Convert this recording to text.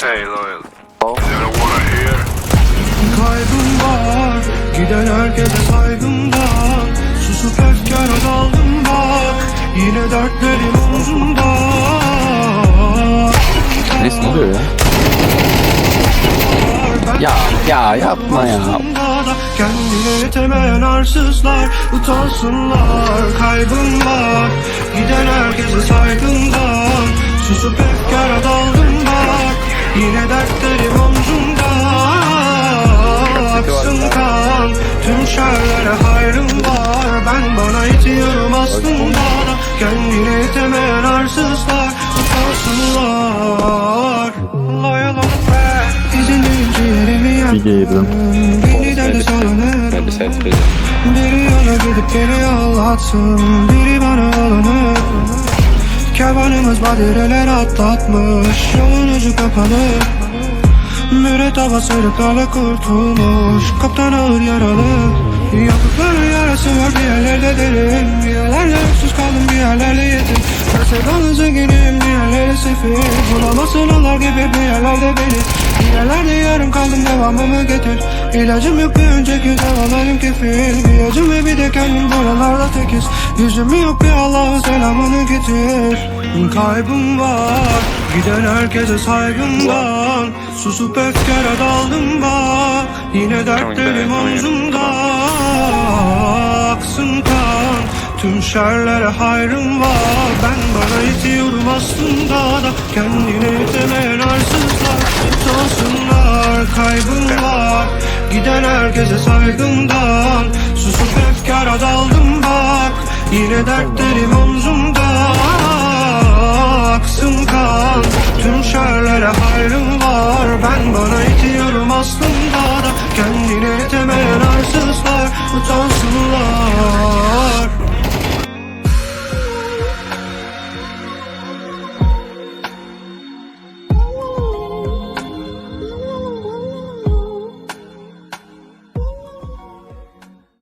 say, loyal. Wanna hear? Kaybım var Giden herkese saygımdan Susup efkara daldım bak Yine dertlerim omzumda Neyse ne oluyor ya? Ya ya yapma ya. Kendine yetemeyen arsızlar Utansınlar kaybım var Giden herkese saygımdan Susup efkara daldım Yine dertlerim omzumda Aksın kan. Tüm şerlere hayrım var Ben bana itiyorum aslında. Da Kendine yetemeyen arsızlar Utansınlar. Loyal olup be İzindeyim ciğerimi yak Bir girdim. Beni derde salanır. Biri yola gidip beni ağlatsın. Biri bana olanır Kervanımız badireler atlatmış Yolun ucu kapalı. Müretteba sırıklarla kurtulmuş Kaptan ağır yaralı. Yapıkların yarası var bir yerlerde derin. Bir yerlerde öksüz kaldım bir yerlerde yetim. Zenginim bir yerlerde sefil Bulamazsın onlar gibi bir yerlerde beni. Bir yerlerde yarım kaldım devamımı getir. İlacım yok bir önceki devalarım kefil Bir acım ve bir de kendim buralarda tekiz. Yüzüm yok bir Allah'ın selamını getir. Kaybım var Giden herkese saygımdan Susup efkara daldım bak Yine dertlerim omzumda. Aksın kan Tüm şerlere hayrım var. Ben bana Kendine yetemeyen arsızlar. Utansınlar kaybım var. Giden herkese saygımdan. Susup efkara daldım bak. Yine dertlerim omzumda. Aksın kan. Tüm şerlere hayrım var. Ben bana itiyorum aslında da. Kendine yetemeyen arsızlar. Utansınlar